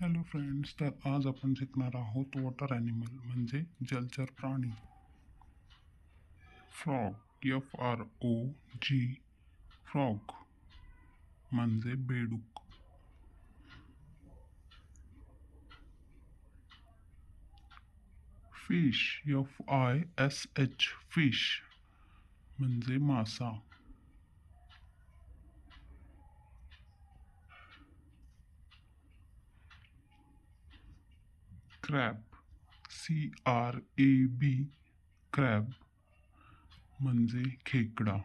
Hello friends तर आज आपण शिकणार आहोत वॉटर ॲनिमल म्हणजे जलचर प्राणी. Frog F R O G frog म्हणजे बेडूक. Fish F I S H fish म्हणजे मासा. Crab C R A B crab म्हणजे खेकडा।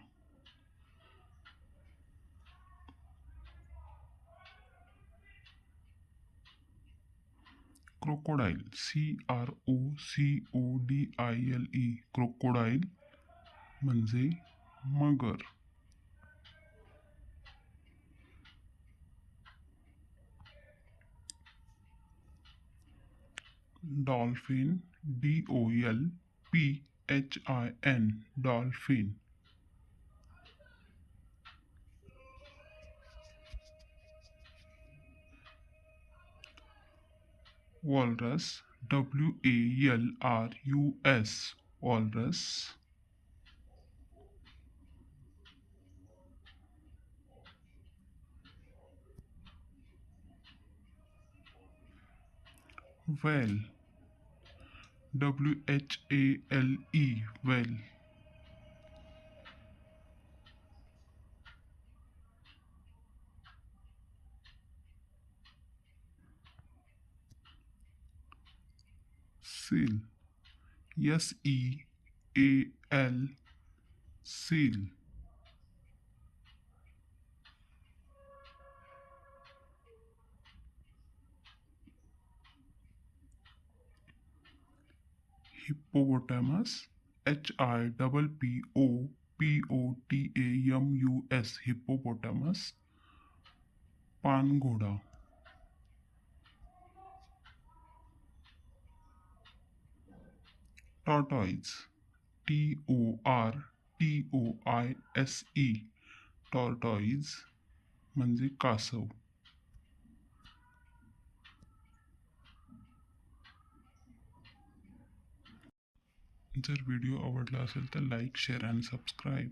Crocodile C R O C O D I L E crocodile म्हणजे मगर। dolphin D O L P H I N dolphin. Walrus W A L R U S walrus. Whale w h a l e Well. seal. S e a l. Seal hippopotamus H I double P O P O T A M U हिप्पोवोटामस hippopotamus घोड़ा tortoise T O R T O I S E tortoise म्हणजे कासव. जर video आवडला असेल तर like share आणि subscribe.